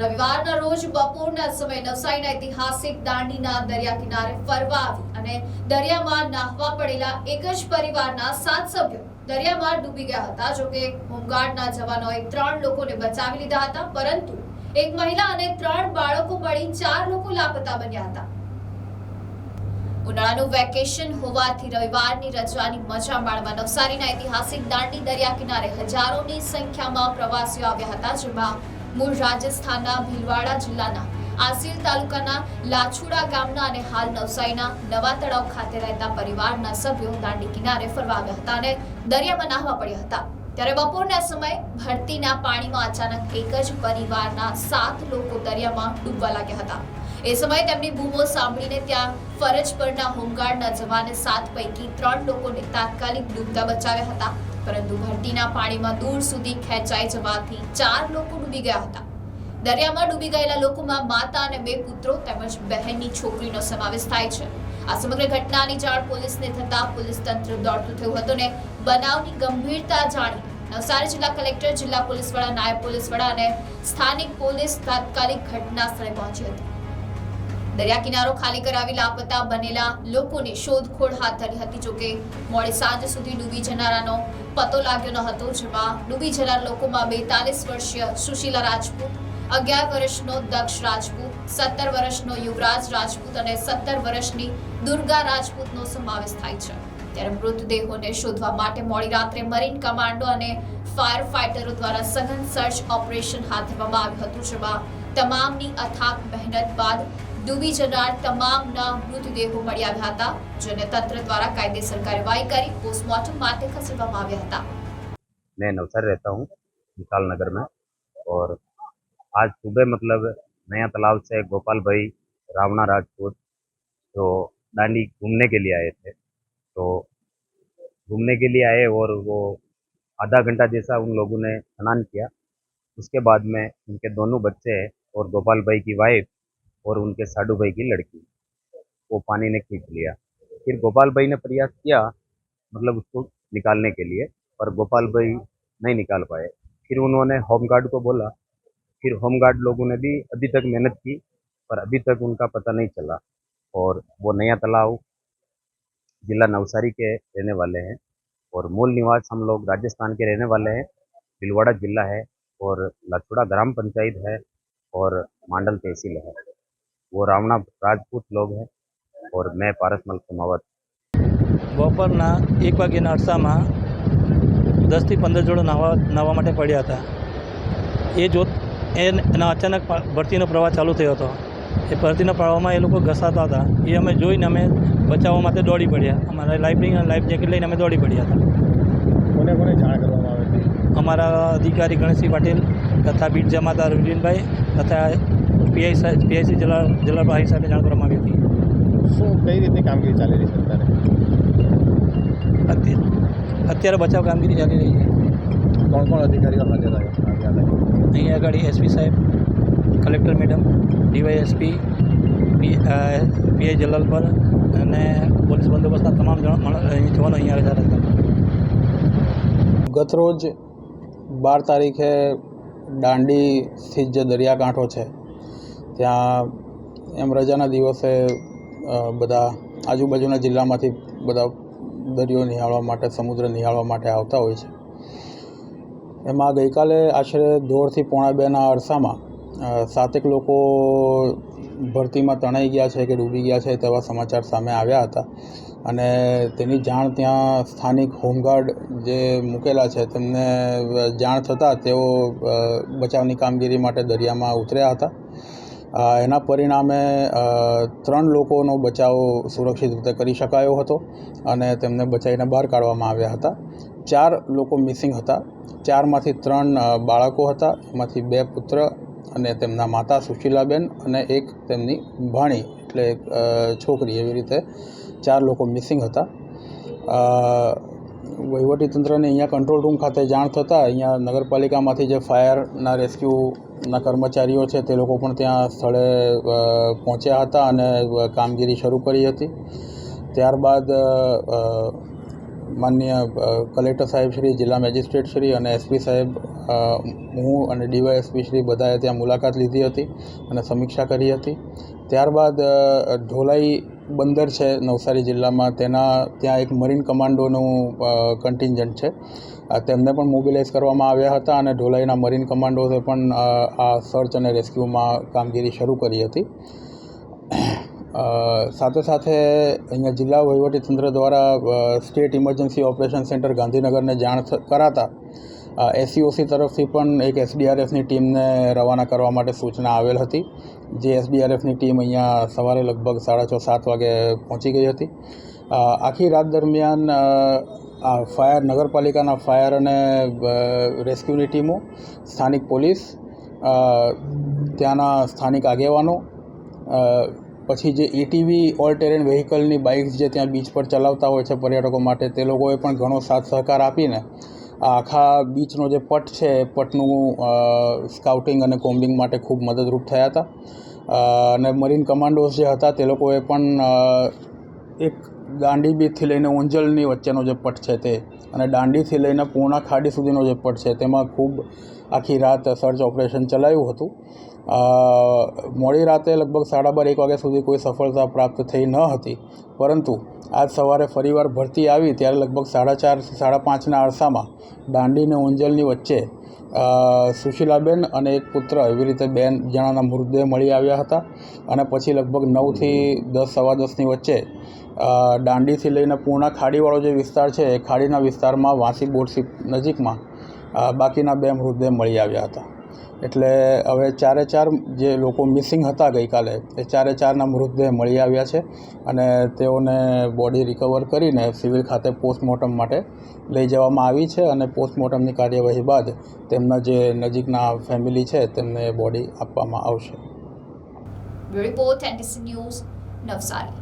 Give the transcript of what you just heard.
રવિવારના રોજ બપોરના સમયે નવસારીના ઐતિહાસિક દાંડીના દરિયા કિનારે ફરવા આવી અને દરિયામાં નાહવા પડેલા એક જ પરિવારના સાત સભ્યો દરિયામાં ડૂબી ગયા હતા. જોકે હોમગાર્ડના જવાનોએ ત્રણ લોકોને બચાવી લીધા હતા, પરંતુ એક મહિલા અને ત્રણ બાળકો મળી ચાર લોકો લાપતા બન્યા હતા. ઉનાળાનું વેકેશન હોવાથી રવિવારની રજવાની મજા માણવા નવસારીના ઐતિહાસિક દાંડી દરિયા કિનારે હજારોની સંખ્યામાં પ્રવાસીઓ આવ્યા હતા, જેમાં મૂળ રાજસ્થાનના ભીલવાડા જિલ્લાના આસીલ તાલુકાના લાછુડા ગામના અને હાલ નવસારીના નવા તળાવ ખાતે રહેતા પરિવારના સભ્યો દાંડી કિનારે ફરવા આવ્યા હતા અને દરિયામાં નાહવા પડ્યા હતા. ત્યારે બપોરના સમયે ભરતીના પાણીમાં અચાનક એક જ પરિવારના સાત લોકો દરિયામાં ડૂબવા લાગ્યા હતા. એ સમયે તેમની બૂમો સાંભળીને ત્યાં ફરજ પરના હોમગાર્ડના જવાને સાત પૈકી ત્રણ લોકોને તાત્કાલિક ડૂબતા બચાવ્યા હતા. પરંતુ ભરતીના પાણીમાં દૂર સુધી ખેંચાઈ જવાથી ચાર લોકો ડૂબી ગયા હતા. દરિયામાં ડૂબી ગયેલા લોકોમાં માતા અને બે પુત્રો તેમજ બહેનની છોકરીનો સમાવેશ થાય છે. આ સમગ્ર ઘટનાની જાણ પોલીસને થતા પોલીસ તંત્ર દોડતું થયું હતું ને બનાવની ગંભીરતા જાણી નવસારી જિલ્લા કલેક્ટર, જિલ્લા પોલીસ વડા નાયબ પોલીસ વડા અને સ્થાનિક પોલીસ તાત્કાલિક ઘટના સ્થળે પહોંચી હતી. દરિયા કિનારો ખાલી કરાવી લાપતા બનેલા લોકોની શોધખોળ હાથ ધરી હતી, જોકે મોડી સાંજ સુધી ડૂબી જનારાનો પતો લાગ્યો ન હતો, જેમાં ડૂબી જનાર લોકોમાં બેતાલીસ વર્ષીય સુશીલા રાજપૂત, અગિયાર વર્ષનો દક્ષ રાજપૂત, સત્તર વર્ષનો યુવરાજ રાજપૂત અને સત્તર વર્ષની દુર્ગા રાજપૂતનો સમાવેશ થાય છે. ત્યારે મૃતદેહોને શોધવા માટે મોડી રાત્રે મરીન કમાન્ડો અને ફાયર ફાઇટરો દ્વારા સઘન સર્ચ ઓપરેશન હાથ ધરવામાં આવ્યું હતું, જેમાં તમામની અથાક મહેનત બાદ ડૂબી જનાર તમામના મૃતદેહો મળી આવ્યા હતા જેને તંત્ર દ્વારા કાયદેસર કાર્યવાહી કરી પોસ્ટમોર્ટમ માટે ખસેડવામાં આવ્યા હતા मैं नवसर रहता हूँ विशाल नगर में और आज सुबह मतलब नया तालाब से गोपाल भाई रावणा राजपूत जो दांडी घूमने के लिए आए थे तो घूमने के लिए आए और वो आधा घंटा जैसा उन लोगों ने स्नान किया उसके बाद में उनके दोनों बच्चे और गोपाल भाई की वाइफ और उनके साडू भाई की लड़की। वो पानी ने खींच लिया। फिर गोपाल भाई ने प्रयास किया मतलब उसको निकालने के लिए, पर गोपाल भाई नहीं निकाल पाए। फिर उन्होंने होमगार्ड को बोला। फिर होमगार्ड लोगों ने भी अभी तक मेहनत की, पर अभी तक उनका पता नहीं चला। और वो नया तालाब जिला नवसारी के रहने वाले हैं और मूल निवास हम लोग राजस्थान के रहने वाले हैं। भीलवाड़ा जिला है और लछुड़ा ग्राम पंचायत है और मांडल तहसील है। वो રામણા રાજપૂત લોગ હે ઓર મેં પારસ મલ કુમાવત બપોરના એક વાગ્યાના અરસામાં દસથી પંદર જોડો નાવા નાહવા માટે પડ્યા હતા. એ જોત એના અચાનક ભરતીનો પ્રવાહ ચાલુ થયો હતો. એ ભરતીના પ્રવાહમાં એ લોકો ઘસાતા હતા. એ અમે જોઈને અમે બચાવવા માટે દોડી પડ્યા. અમારા લાઈફ અને લાઈફ જેકેટ લઈને અમે દોડી પડ્યા હતા. કોને કોને જાણ કરવામાં આવી અમારા અધિકારી ગણેશસિંહ પાટીલ તથા બીટ જમાતા વિલિનભાઈ તથા પીઆઈ સાહેબ પીઆઈસી જલા જલાભાઈ સાહેબને જાણ કરવામાં આવી હતી. શું કઈ રીતની કામગીરી ચાલી રહી છે અત્યારે? અત્ય- અત્યારે બચાવ કામગીરી ચાલી રહી છે. કોણ કોણ અધિકારીઓ હાજર આવ્યા અહીંયા આગળ એસપી સાહેબ collector madam DYSP P PI Jalalpore અને પોલીસ બંદોબસ્તના તમામ જણ અહીં જવાનો અહીંયા હાજર હતા ગતરોજ બાર તારીખે દાંડી સ્થિત જે દરિયાકાંઠો છે ત્યાં એમ રજાના દિવસે બધા આજુબાજુના જિલ્લામાંથી બધા દરિયો નિહાળવા માટે, સમુદ્ર નિહાળવા માટે આવતા હોય છે. એમાં ગઈકાલે આશરે દોઢથી પોણા બેના અરસામાં સાતેક લોકો ભરતીમાં તણાઈ ગયા છે કે ડૂબી ગયા છે તેવા સમાચાર સામે આવ્યા હતા. અને તેની જાણ ત્યાં સ્થાનિક હોમગાર્ડ જે મૂકેલા છે, તેમને જાણ થતાં તેઓ બચાવની કામગીરી માટે દરિયામાં ઉતર્યા હતા. એના પરિણામે ત્રણ લોકોનો બચાવ સુરક્ષિત રીતે કરી શકાયો હતો અને તેમને બચાવીને બહાર કાઢવામાં આવ્યા હતા. ચાર લોકો મિસિંગ હતા. ચારમાંથી ત્રણ બાળકો હતા. એમાંથી બે પુત્ર અને તેમના માતા સુશીલાબેન અને એક તેમની ભાણી એટલે એક છોકરી એવી રીતે ચાર લોકો મિસિંગ હતા. વહીવટીતંત્રને અહીંયા કંટ્રોલ રૂમ ખાતે જાણ થતાં અહીંયા નગરપાલિકામાંથી જે ફાયરના રેસ્ક્યુના કર્મચારીઓ છે તે લોકો પણ ત્યાં સ્થળે પહોંચ્યા હતા અને કામગીરી શરૂ કરી હતી. ત્યારબાદ માન્ય કલેક્ટર સાહેબ શ્રી, જિલ્લા મેજિસ્ટ્રેટ શ્રી અને એસપી સાહેબ હું અને ડીવાયએસપી શ્રી બધાએ ત્યાં મુલાકાત લીધી હતી અને સમીક્ષા કરી હતી. ત્યારબાદ ઢોલાઈ બંદર છે નવસારી જિલ્લામાં. તેના ત્યાં એક મરીન કમાન્ડોનું કન્ટિન્જન્ટ છે. તેમને પણ મોબિલાઇઝ કરવામાં આવ્યા હતા અને ઢોલાઈના મરીન કમાન્ડોએ પણ આ સર્ચ અને રેસ્ક્યુમાં કામગીરી શરૂ કરી હતી. સાથે સાથે અહીંયા જિલ્લા વહીવટીતંત્ર દ્વારા સ્ટેટ ઇમરજન્સી ઓપરેશન સેન્ટર ગાંધીનગરને જાણ કરાતા એસસીઓસી તરફથી પણ એક એસડીઆરએફની ટીમને રવાના કરવા માટે સૂચના આવેલ હતી. જે એસડીઆરએફની ટીમ અહીંયા સવારે લગભગ સાડા છ, સાત વાગે પહોંચી ગઈ હતી. આખી રાત દરમિયાન આ ફાયર, નગરપાલિકાના ફાયર અને રેસ્ક્યુની ટીમો, સ્થાનિક પોલીસ ત્યાંના સ્થાનિક આગેવાનો પછી જે એટીવી ઓલ ટેરેન વ્હીકલની બાઇક્સ જે ત્યાં બીચ પર ચલાવતા હોય છે પર્યટકો માટે, તે લોકોએ પણ ઘણો સાથ સહકાર આપીને આખા બીચનો જે પટ છે, એ પટનું સ્કાઉટિંગ અને કોમ્બિંગ માટે ખૂબ મદદરૂપ થયા હતા. અને મરીન કમાન્ડોઝ જે હતા, તે લોકોએ પણ એક દાંડી બીચથી લઈને ઊંજલની વચ્ચેનો જે પટ છે તે અને દાંડીથી લઈને પૂર્ણા ખાડી સુધીનો જે પટ છે તેમાં ખૂબ આખી રાત સર્ચ ઓપરેશન ચલાવ્યું હતું. મોડી રાતે લગભગ સાડા બાર, એક વાગ્યા સુધી કોઈ સફળતા પ્રાપ્ત થઈ ન હતી. પરંતુ આજ સવારે ફરીવાર ભરતી આવી ત્યારે લગભગ સાડા ચાર, સાડા પાંચના અરસામાં દાંડી અને ઓંજલની વચ્ચે સુશીલાબેન અને એક પુત્ર એવી રીતે બેન જણાના મૃતદેહ મળી આવ્યા હતા અને પછી લગભગ નવથી દસ, સવા દસની વચ્ચે દાંડીથી લઈને પૂર્ણા ખાડીવાળો જે વિસ્તાર છે, એ ખાડીના વિસ્તારમાં વાંસી બોરસી નજીકમાં બાકીના બે મૃતદેહ મળી આવ્યા હતા. એટલે હવે ચારે ચાર જે લોકો મિસિંગ હતા ગઈકાલે, એ ચારે ચારના મૃતદેહ મળી આવ્યા છે અને તેઓને બોડી રિકવર કરીને સિવિલ ખાતે પોસ્ટમોર્ટમ માટે લઈ જવામાં આવી છે અને પોસ્ટમોર્ટમની કાર્યવાહી બાદ તેમના જે નજીકના ફેમિલી છે, તેમને બોડી આપવામાં આવશે. Report news Navsari.